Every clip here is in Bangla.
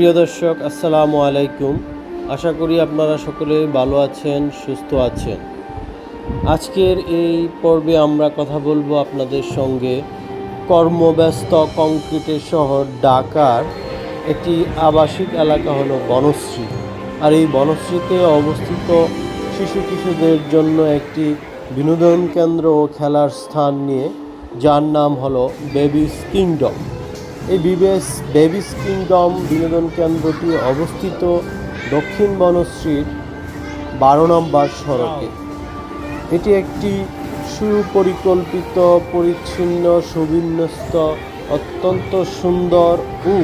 প্রিয় দর্শক, আসসালামু আলাইকুম। আশা করি আপনারা সকলে ভালো আছেন, সুস্থ আছেন। আজকের এই পর্বে আমরা কথা বলব আপনাদের সঙ্গে কর্মব্যস্ত কংক্রিটের শহর ঢাকার একটি আবাসিক এলাকা হলো বনশ্রী। আর এই বনশ্রীতে অবস্থিত শিশু কিশোরদের জন্য একটি বিনোদন কেন্দ্র ও খেলার স্থান নিয়ে যার নাম হলো বেবিস কিংডম এই বিবেস বেবিস কিংডম বিনোদন কেন্দ্রটি অবস্থিত দক্ষিণ বনশ্রীর বারো নম্বর সড়কে। এটি একটি সুপরিকল্পিত, পরিচ্ছন্ন, সুবিন্যস্ত, অত্যন্ত সুন্দর ও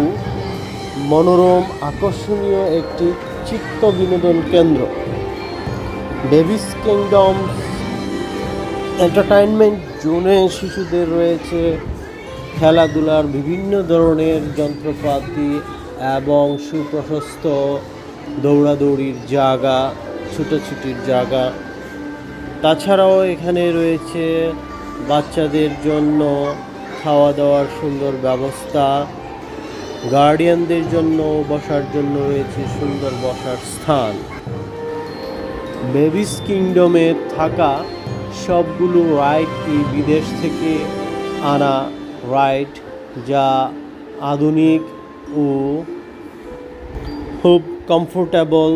মনোরম, আকর্ষণীয় একটি চিত্ত বিনোদন কেন্দ্র বেবিস কিংডম এন্টারটেইনমেন্ট জোনে শিশুদের রয়েছে খেলাধুলার বিভিন্ন ধরনের যন্ত্রপাতি এবং সুপ্রশস্ত দৌড়াদৌড়ির জায়গা, ছুটোছুটির জায়গা। তাছাড়াও এখানে রয়েছে বাচ্চাদের জন্য খাওয়া দাওয়ার সুন্দর ব্যবস্থা। গার্ডিয়ানদের জন্য বসার জন্য রয়েছে সুন্দর বসার স্থান। বেবিস কিংডমে থাকা সবগুলো রাইডই বিদেশ থেকে আনা রাইড যা আধুনিক ও খুব কমফোর্টেবল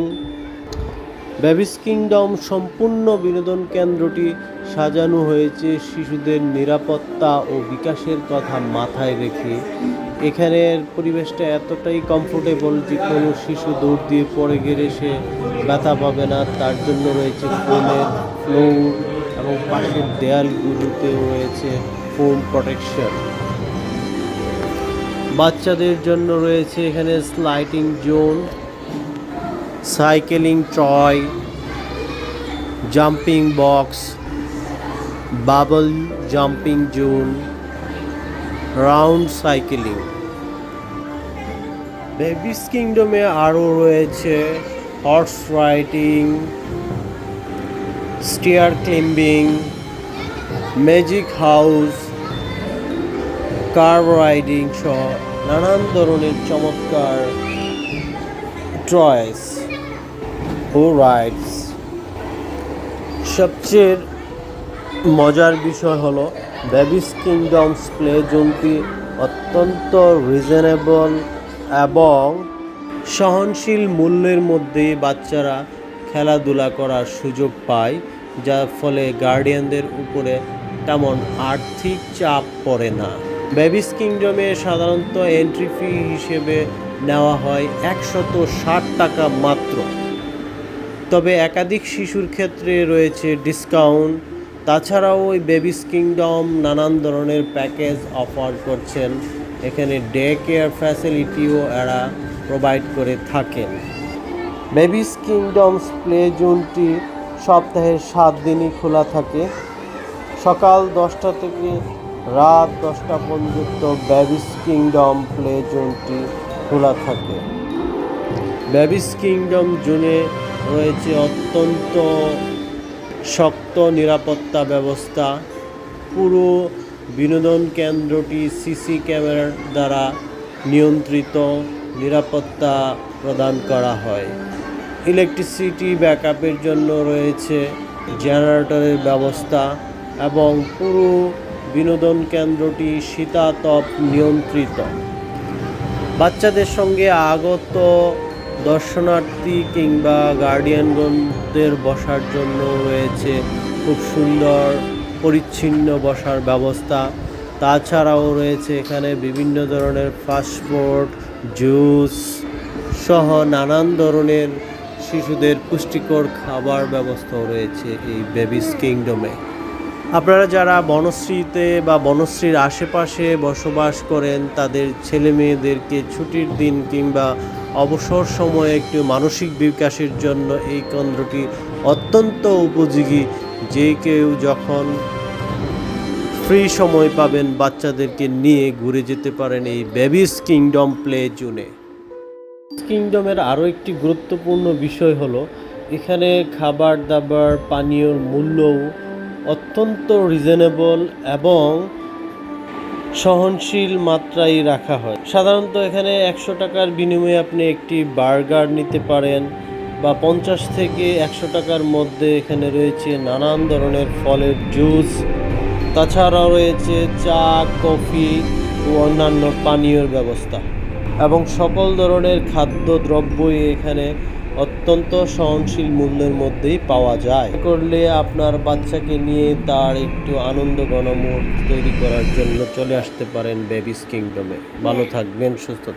বেবিস কিংডম সম্পূর্ণ বিনোদন কেন্দ্রটি সাজানো হয়েছে শিশুদের নিরাপত্তা ও বিকাশের কথা মাথায় রেখে। এখানের পরিবেশটা এতটাই কমফোর্টেবল যে কোনো শিশু দৌড় দিয়ে পড়ে গেলে সে ব্যথা পাবে না। তার জন্য রয়েছে ফোমের ফ্লোর এবং পাশের দেয়ালগুলোতেও রয়েছে ফোম প্রোটেকশন বাচ্চাদের জন্য রয়েছে এখানে sliding zone cycling toy jumping box bubble jumping zone round cycling babies কিংডমে আরও রয়েছে horse riding stair climbing magic house car riding সহ নানান ধরনের চমৎকার ট্রয়েস ও রাইডস সবচেয়ে মজার বিষয় হলো বেবিস কিংডমস প্লে জোনটি অত্যন্ত রিজনেবল এবং সহনশীল মূল্যের মধ্যে বাচ্চারা খেলাধুলা করার সুযোগ পায়, যার ফলে গার্ডিয়ানদের উপরে তেমন আর্থিক চাপ পড়ে না। বেবিস কিংডমে সাধারণত এন্ট্রি ফি হিসেবে নেওয়া হয় একশত ষাট টাকা মাত্র। তবে একাধিক শিশুর ক্ষেত্রে রয়েছে ডিসকাউন্ট তাছাড়াও ওই বেবিস কিংডম নানান ধরনের প্যাকেজ অফার করছেন। এখানে ডে কেয়ার ফ্যাসিলিটিও এরা প্রোভাইড করে থাকেন। বেবিস কিংডমস প্লে জোনটি সপ্তাহের সাত দিনই খোলা থাকে। সকাল দশটা থেকে রাত দশটা পর্যন্ত বেবিস কিংডম প্লে জোনটি খোলা থাকে। বেবিস কিংডম জোনে রয়েছে অত্যন্ত শক্ত নিরাপত্তা ব্যবস্থা। পুরো বিনোদন কেন্দ্রটি সিসি ক্যামেরার দ্বারা নিয়ন্ত্রিত, নিরাপত্তা প্রদান করা হয়। ইলেকট্রিসিটি ব্যাকআপের জন্য রয়েছে জেনারেটরের ব্যবস্থা এবং পুরো বিনোদন কেন্দ্রটি শীতাতপ নিয়ন্ত্রিত। বাচ্চাদের সঙ্গে আগত দর্শনার্থী কিংবা গার্ডিয়ানগণদের বসার জন্য রয়েছে খুব সুন্দর, পরিচ্ছন্ন বসার ব্যবস্থা। তাছাড়াও রয়েছে এখানে বিভিন্ন ধরনের ফাস্টফুড জুস সহ নানান ধরনের শিশুদের পুষ্টিকর খাবার ব্যবস্থাও রয়েছে এই বেবিস কিংডমে। আপনারা যারা বনশ্রীতে বা বনশ্রীর আশেপাশে বসবাস করেন, তাদের ছেলে মেয়েদেরকে ছুটির দিন কিংবা অবসর সময়ে একটু মানসিক বিকাশের জন্য এই কেন্দ্রটি অত্যন্ত উপযোগী। যে কেউ যখন ফ্রি সময় পাবেন, বাচ্চাদেরকে নিয়ে ঘুরে যেতে পারেন এই বেবিস কিংডম প্লে জোনে। কিংডমের আরও একটি গুরুত্বপূর্ণ বিষয় হলো, এখানে খাবার দাবার, পানীয়র মূল্যও অত্যন্ত রিজনেবল এবং সহনশীল মাত্রায় রাখা হয়। সাধারণত এখানে একশো টাকার বিনিময়ে আপনি একটি বার্গার নিতে পারেন বা পঞ্চাশ থেকে একশো টাকার মধ্যে এখানে রয়েছে নানান ধরনের ফলের জুস। তাছাড়াও রয়েছে চা, কফি ও অন্যান্য পানীয়র ব্যবস্থা। এবং সকল ধরনের খাদ্যদ্রব্যই এখানে অত্যন্ত সহনশীল মূল্যের মধ্যেই পাওয়া যায়। করলে আপনার বাচ্চাকে নিয়ে তার একটু আনন্দ গণমুহূর্ত তৈরি করার জন্য চলে আসতে পারেন বেবিস কিংডমে ভালো থাকবেন, সুস্থ থাকবেন।